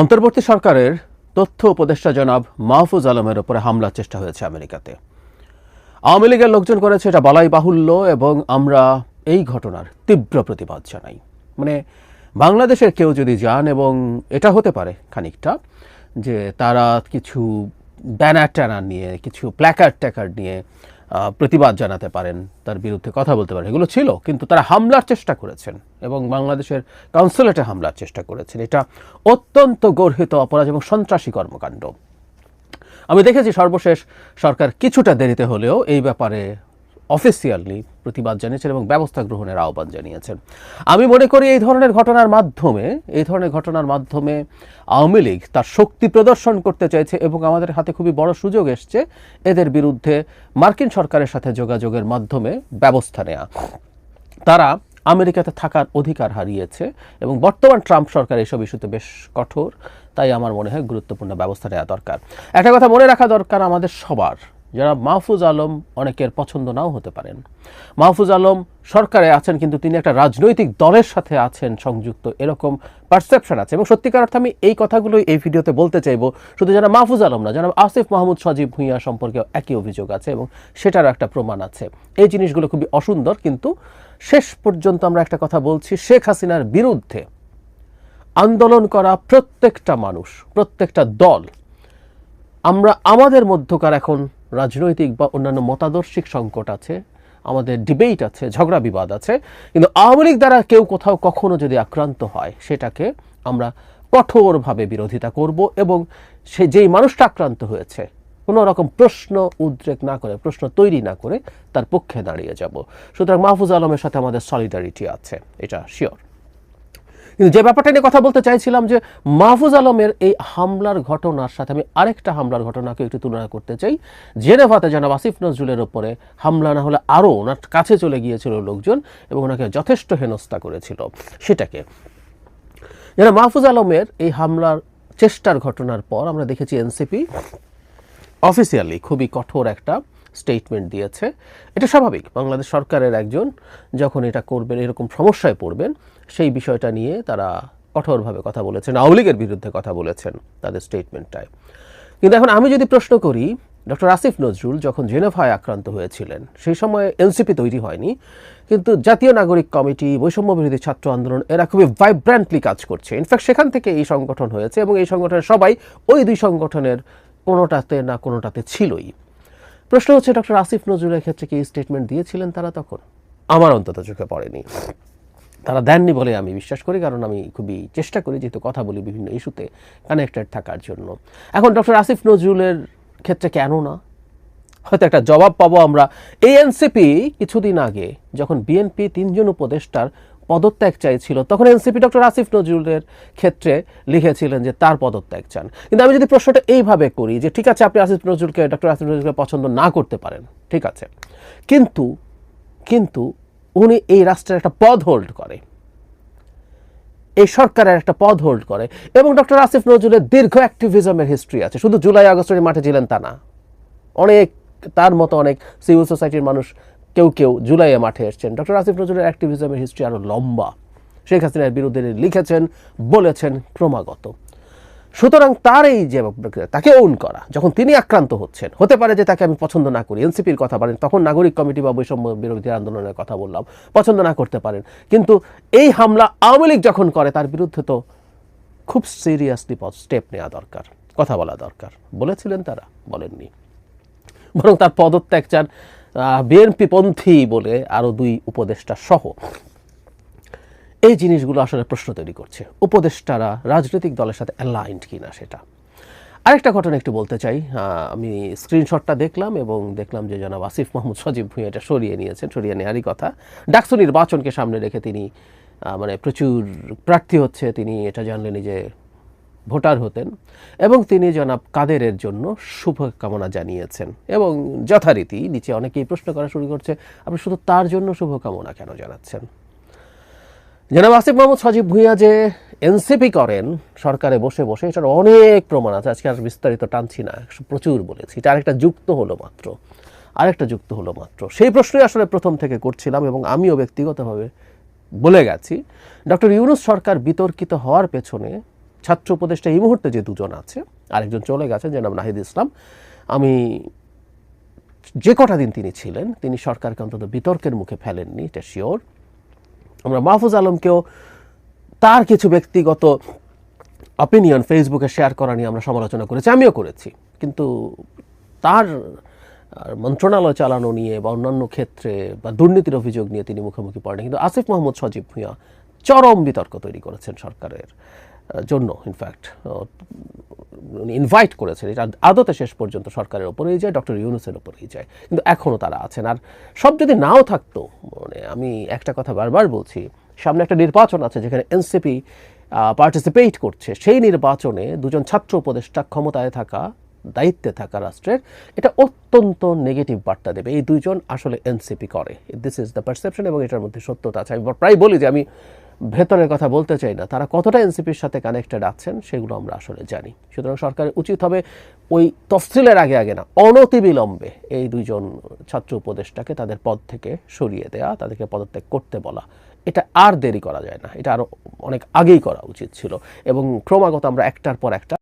অন্তর্বর্তী সরকারের তথ্য উপদেষ্টা জনাব মাহফুজ আলমের উপরে হামলার চেষ্টা হয়েছে আমেরিকাতে। আওয়ামী লীগের লোকজন করেছে এটা বলাই বাহুল্য এবং আমরা এই ঘটনার তীব্র প্রতিবাদ জানাই। মানে বাংলাদেশের কেউ যদি যান এবং এটা হতে পারে খানিকটা, যে তারা কিছু ব্যানার ট্যানার নিয়ে, কিছু প্ল্যাকার্ড ট্যাকার্ড নিয়ে প্রতিবাদ জানাতে পারেন, তার বিরুদ্ধে কথা বলতে পারেন, এগুলো ছিল, কিন্তু তারা হামলার চেষ্টা করেছেন এবং বাংলাদেশের কাউন্সিলেটে হামলার চেষ্টা করেছেন। এটা অত্যন্ত গর্হিত অপরাধ এবং সন্ত্রাসী কর্মকাণ্ড। আমি দেখেছি সর্বশেষ সরকার কিছুটা দেরিতে হলেও এই ব্যাপারে অফিসিয়ালি প্রতিবাদ জানিয়েছেন এবং ব্যবস্থা গ্রহণের আহ্বান জানিয়েছেন। আমি মনে করি এই ধরনের ঘটনার মাধ্যমে, এই ধরনের ঘটনার মাধ্যমে আওয়ামী লীগ তার শক্তি প্রদর্শন করতে চাইছে এবং আমাদের হাতে খুবই বড় সুযোগ এসছে এদের বিরুদ্ধে মার্কিন সরকারের সাথে যোগাযোগের মাধ্যমে ব্যবস্থা নেওয়া তারা আমেরিকাতে থাকার অধিকার হারিয়েছে এবং বর্তমান ট্রাম্প সরকার এসব ইস্যুতে বেশ কঠোর, তাই আমার মনে হয় গুরুত্বপূর্ণ ব্যবস্থা নেওয়া দরকার। একটা কথা মনে রাখা দরকার আমাদের সবার যারা মাহফুজ আলম অনেকের পছন্দ নাও হতে পারেন। মাহফুজ আলম সরকারে আছেন, কিন্তু তিনি একটা রাজনৈতিক দলের সাথে আছেন, সংযুক্ত। এরকম পারসেপশন আছে। এবং সত্যিকার অর্থে আমি এই কথাগুলোই এই ভিডিওতে বলতে চাইব, শুধু যারা মাহফুজ আলম না, যারা আসিফ মাহমুদ সজীব ভুঁইয়া সম্পর্কে একই অভিযোগ আছে এবং সেটারও একটা প্রমাণ আছে। এই জিনিসগুলো খুবই অসুন্দর, কিন্তু শেষ পর্যন্ত আমরা একটা কথা বলছি, শেখ হাসিনার বিরুদ্ধে আন্দোলন করা প্রত্যেকটা মানুষ, প্রত্যেকটা দল, আমরা আমাদের মধ্যকার এখন রাজনৈতিক বা অন্যান্য মতাদর্শিক সংকট আছে, আমাদের ডিবেট আছে, ঝগড়া বিবাদ আছে, কিন্তু আওয়ামী লীগ দ্বারা কেউ কোথাও কখনো যদি আক্রান্ত হয়, সেটাকে আমরা কঠোরভাবে বিরোধিতা করব এবং সে যেই মানুষটা আক্রান্ত হয়েছে, কোনো রকম প্রশ্ন উদ্রেক না করে, প্রশ্ন তৈরি না করে তার পক্ষে দাঁড়িয়ে যাব। সুতরাং মাহফুজ আলমের সাথে আমাদের সলিডারিটি আছে, এটা শিওর কিন্তু যে ব্যাপারটা নিয়ে কথা বলতে চাইছিলাম যে মাহফুজ আলমের এই হামলার ঘটনার সাথে আমি আরেকটা হামলার ঘটনাকে একটু তুলনা করতে চাই। জেনেভাতে জনাব আসিফ নজরুলের ওপরে হামলা না হলে আরও ওনার কাছে চলে গিয়েছিল লোকজন এবং ওনাকে যথেষ্ট হেনস্থা করেছিল। সেটাকে যেন মাহফুজ আলমের এই হামলার চেষ্টার ঘটনার পর আমরা দেখেছি এনসিপি অফিসিয়ালি খুবই কঠোর একটা স্টেটমেন্ট দিয়েছে। এটা স্বাভাবিক, বাংলাদেশ সরকারের একজন যখন এটা করবেন, এরকম সমস্যায় পড়বেন, সেই বিষয়টা নিয়ে তারা কঠোরভাবে কথা বলেছেন, আওয়ামী লীগের বিরুদ্ধে কথা বলেছেন তাদের স্টেটমেন্টটায় কিন্তু এখন আমি যদি প্রশ্ন করি ডক্টর আসিফ নজরুল যখন জেনেভায় আক্রান্ত হয়েছিলেন, সেই সময় এনসিপি তৈরি হয়নি, কিন্তু জাতীয় নাগরিক কমিটি, বৈষম্য বিরোধী ছাত্র আন্দোলন, এরা খুবই ভাইব্র্যান্টলি কাজ করছে। ইনফ্যাক্ট সেখান থেকে এই সংগঠন হয়েছে এবং এই সংগঠনের সবাই ওই দুই সংগঠনের কোনোটাতে না কোনোটাতে ছিলই। প্রশ্ন হচ্ছে ডক্টর আসিফ নজরুলের ক্ষেত্রে কি স্টেটমেন্ট দিয়েছিলেন তারা তখন? আমার অন্তত চোখে পড়েনি। তারা দেননি বলে আমি বিশ্বাস করি, কারণ আমি খুবই চেষ্টা করি যেহেতু কথা বলি বিভিন্ন ইস্যুতে কানেক্টেড থাকার জন্য। এখন ডক্টর আসিফ নজরুলের ক্ষেত্রে কেন না? হয়তো একটা জবাব পাবো আমরা। এই এনসিপি কিছুদিন আগে যখন বিএনপি তিনজন উপদেষ্টার পদত্যাগ চাইছিল। তখন এনসিপি ডক্টর আসিফ নজরুলের ক্ষেত্রে লিখেছিলেন যে তার পদত্যাগ চান। কিন্তু আমি যদি প্রশ্নটা এইভাবে করি যে, ঠিক আছে, আপনি আসিফ নজরুলকে, ডক্টর আসিফ নজরুলকে পছন্দ না করতে পারেন। ঠিক আছে। কিন্তু কিন্তু উনি এই রাষ্ট্রের একটা পদ হোল্ড করে। এই সরকারের একটা পদ হোল্ড করে। এবং ডক্টর আসিফ নজরুলের দীর্ঘ অ্যাক্টিভিজমের হিস্ট্রি আছে। শুধু জুলাই আগস্টের মাঠে ছিলেন তা না। অনেক, তার মতো অনেক সিভিল সোসাইটির মানুষ কেউ কেউ জুলাইয়ে মাঠে এসছেন। ডক্টর আসিফ নজরুলের অ্যাক্টিভিজমের হিস্ট্রি আরও লম্বা। শেখ হাসিনার বিরুদ্ধে লিখেছেন, বলেছেন ক্রমাগত। সুতরাং তার এই যে তাকে ওন করা, যখন তিনি আক্রান্ত হচ্ছেন, হতে পারে যে তাকে আমি পছন্দ না করি, এনসিপির কথা বলেন, তখন নাগরিক কমিটি বা বৈষম্য বিরোধী আন্দোলনের কথা বললাম, পছন্দ না করতে পারেন। কিন্তু এই হামলা আওয়ামী লীগ যখন করে, তার বিরুদ্ধে তো খুব সিরিয়াসলি স্টেপ নেওয়া দরকার, কথা বলা দরকার। বলেছিলেন তারা, বলেননি। বরং তার পদত্যাগ চান বিএনপি পন্থী বলে আরও দুই উপদেষ্টা সহ। এই জিনিসগুলো আসলে প্রশ্ন তৈরি করছে। উপদেষ্টারা রাজনৈতিক দলের সাথে অ্যালাইন্ড কিনা সেটা। আরেকটা ঘটনা একটু বলতে চাই। আমি স্ক্রিনশটটা দেখলাম এবং দেখলাম যে জনাব আসিফ মাহমুদ সজীব ভুঁইয়া এটা সরিয়ে নিয়েছেন, সরিয়ে নেওয়ারই কথা। ডাকসু নির্বাচনকে সামনে রেখে তিনি মানে প্রচুর প্রার্থী হচ্ছে। তিনি এটা জানলেন যে ভোটার হতেন এবং তিনি জনাব কাদেরের জন্য শুভকামনা জানিয়েছেন। এবং যথারীতি নিচে অনেকেই প্রশ্ন করা শুরু করছে, আপনি শুধু তার জন্য শুভকামনা কেন জানাচ্ছেন? জনাব আসিফ মোহাম্মদ সজীব ভুঁইয়া যে এনসিপি করেন, সরকারে বসে বসে এটার অনেক প্রমাণ আছে। আজকে আর বিস্তারিত টানছি না প্রচুর বলেছি। এটা আরেকটা যুক্ত হলো মাত্র, আরেকটা যুক্ত হলো মাত্র। সেই প্রশ্নই আসলে প্রথম থেকে করছিলাম এবং আমিও ব্যক্তিগতভাবে বলে গেছি। ডক্টর ইউনুস সরকার বিতর্কিত হওয়ার পেছনে ছাত্র উপদেষ্টা এই মুহূর্তে যে দুজন আছে, আরেকজন চলে গেছেন যে নাম নাহিদ ইসলাম। আমি যে কটা দিন তিনি ছিলেন, তিনি সরকারকে অন্তত বিতর্কের মুখে ফেলেননি, এটা শিওর আমরা মাহফুজ আলমকেও তার কিছু ব্যক্তিগত অপিনিয়ন ফেসবুকে শেয়ার করা নিয়ে আমরা সমালোচনা করেছি, আমিও করেছি। কিন্তু তার মন্ত্রণালয় চালানো নিয়ে বা অন্যান্য ক্ষেত্রে বা দুর্নীতির অভিযোগ নিয়ে তিনি মুখোমুখি পড়েন কিন্তু আসিফ মোহাম্মদ সজীব ভূঁইয়া চরম বিতর্ক তৈরি করেছেন সরকারের। জন্য ইনফ্যাক্ট ইনভাইট করেছেন। এটা আদতে শেষ পর্যন্ত সরকারের ওপরেই যায়, ডক্টর ইউনুসের ওপরেই যায়। কিন্তু এখনও তারা আছেন। আর সব যদি নাও থাকতো মানে আমি একটা কথা বারবার বলছি, সামনে একটা নির্বাচন আছে যেখানে এনসিপি পার্টিসিপেট করছে। সেই নির্বাচনে দুজন ছাত্র উপদেষ্টা ক্ষমতায় থাকা, দায়িত্বে থাকা রাষ্ট্রের, এটা অত্যন্ত নেগেটিভ বার্তা দেবে। এই দুইজন আসলে এনসিপি করে। দিস ইজ দ্য পারসেপশন এবং এটার মধ্যে সত্যতা আছে। আমি প্রায় বলি যে আমি ভেতরের কথা বলতে চাই না। তারা কতটা এনসিপির সাথে কানেক্টেড আছেন সেগুলো আমরা আসলে জানি। সুতরাং সরকারের উচিত হবে ওই তফসিলের আগে আগে না, অনতিবিলম্বে এই দুইজন ছাত্র উপদেষ্টাকে তাদের পদ থেকে সরিয়ে দেয়া, তাদেরকে পদত্যাগ করতে বলা। এটা আর দেরি করা যায় না। এটা আরও অনেক আগেই করা উচিত ছিল। এবং ক্রমাগত আমরা একটার পর একটা